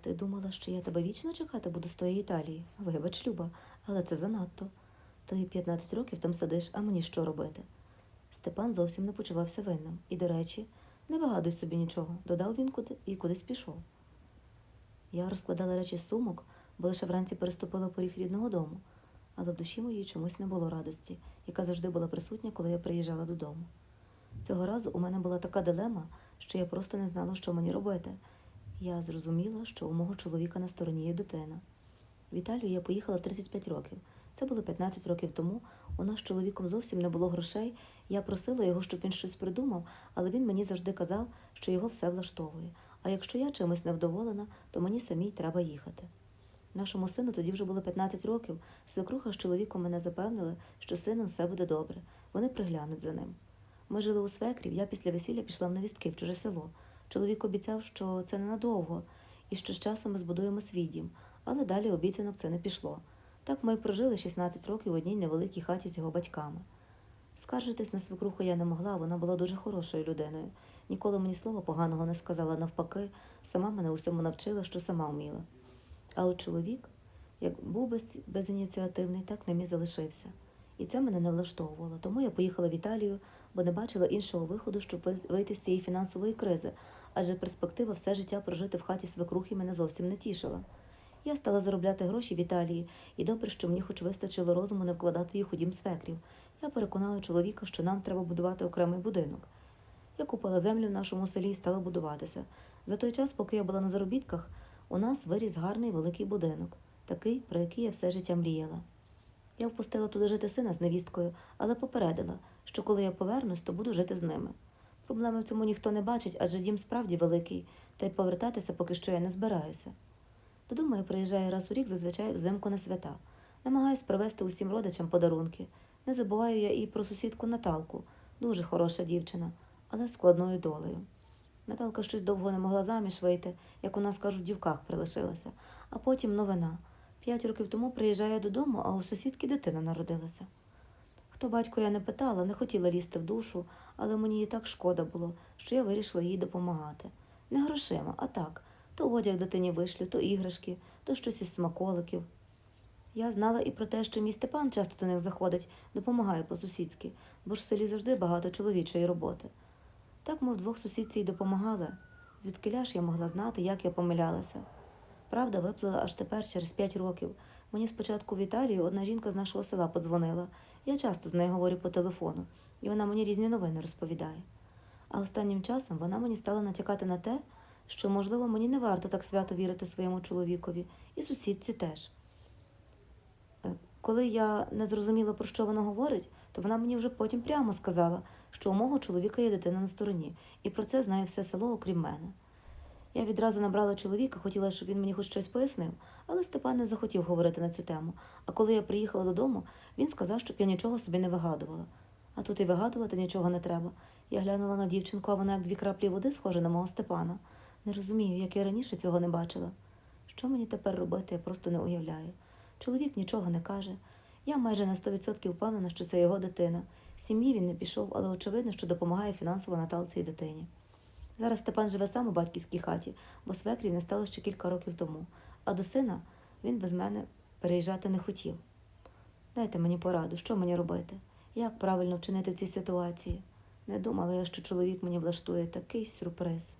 Ти думала, що я тебе вічно чекати буду з тої Італії? Вибач, Люба, але це занадто. Ти 15 років там сидиш, а мені що робити? Степан зовсім не почувався винним. І, до речі, не вигадуй собі нічого, додав він куди і кудись пішов. Я розкладала речі з сумок, бо лише вранці переступила поріг рідного дому, але в душі моїй чомусь не було радості, яка завжди була присутня, коли я приїжджала додому. Цього разу у мене була така дилема, що я просто не знала, що мені робити. Я зрозуміла, що у мого чоловіка на стороні є дитина. В Італію я поїхала в 35 років. Це було 15 років тому. У нас з чоловіком зовсім не було грошей. Я просила його, щоб він щось придумав, але він мені завжди казав, що його все влаштовує. А якщо я чимось невдоволена, то мені самій треба їхати. Нашому сину тоді вже було 15 років. Свекруха з чоловіком мене запевнили, що сином все буде добре. Вони приглянуть за ним. Ми жили у свекрів, я після весілля пішла в невістки в чуже село. Чоловік обіцяв, що це ненадовго, і що з часом ми збудуємо свій дім, але далі обіцянок це не пішло. Так ми прожили 16 років в одній невеликій хаті з його батьками. Скаржитись на свекруху я не могла, вона була дуже хорошою людиною. Ніколи мені слова поганого не сказала, навпаки, сама мене усьому навчила, що сама вміла. А от чоловік, як був без, безініціативний, так ним і залишився. І це мене не влаштовувало. Тому я поїхала в Італію, бо не бачила іншого виходу, щоб вийти з цієї фінансової кризи, адже перспектива все життя прожити в хаті свекрухи мене зовсім не тішила. Я стала заробляти гроші в Італії, і добре, що мені хоч вистачило розуму не вкладати їх у дім свекрів. Я переконала чоловіка, що нам треба будувати окремий будинок. Я купила землю в нашому селі і стала будуватися. За той час, поки я була на заробітках, у нас виріс гарний великий будинок, такий, про який я все життя мріяла. Я впустила туди жити сина з невісткою, але попередила, що коли я повернусь, то буду жити з ними. Проблеми в цьому ніхто не бачить, адже дім справді великий, та й повертатися поки що я не збираюся. Додому я приїжджаю раз у рік, зазвичай взимку на свята. Намагаюсь привезти усім родичам подарунки. Не забуваю я і про сусідку Наталку, дуже хороша дівчина, але з складною долею. Наталка щось довго не могла заміж вийти, як у нас кажуть, в дівках прилишилася. А потім новина. П'ять років тому приїжджаю додому, а у сусідки дитина народилася. Хто батько я не питала, не хотіла лізти в душу, але мені її так шкода було, що я вирішила їй допомагати. Не грошима, а так. То одяг дитині вишлю, то іграшки, то щось із смаколиків. Я знала і про те, що мій Степан часто до них заходить, допомагає по-сусідськи, бо ж в селі завжди багато чоловічої роботи. Так ми вдвох сусідці й допомагали. Звідкиля ж я могла знати, як я помилялася. Правда виплила аж тепер, через п'ять років. Мені спочатку в Італію одна жінка з нашого села подзвонила. Я часто з нею говорю по телефону, і вона мені різні новини розповідає. А останнім часом вона мені стала натякати на те, що, можливо, мені не варто так свято вірити своєму чоловікові, і сусідці теж. Е, Коли я не зрозуміла, про що вона говорить, то вона мені вже потім прямо сказала, що у мого чоловіка є дитина на стороні, і про це знає все село, окрім мене. Я відразу набрала чоловіка, хотіла, щоб він мені хоч щось пояснив, але Степан не захотів говорити на цю тему. А коли я приїхала додому, він сказав, щоб я нічого собі не вигадувала. А тут і вигадувати нічого не треба. Я глянула на дівчинку, а вона як дві краплі води схожа на мого Степана. Не розумію, як я раніше цього не бачила. Що мені тепер робити, я просто не уявляю. Чоловік нічого не каже. Я майже на 100% впевнена, що це його дитина. Сім'ї він не пішов, але очевидно, що допомагає фінансово Наталці і дитині. Зараз Степан живе сам у батьківській хаті, бо свекрів не стало ще кілька років тому, а до сина він без мене переїжджати не хотів. Дайте мені пораду, що мені робити? Як правильно вчинити в цій ситуації? Не думала я, що чоловік мені влаштує такий сюрприз.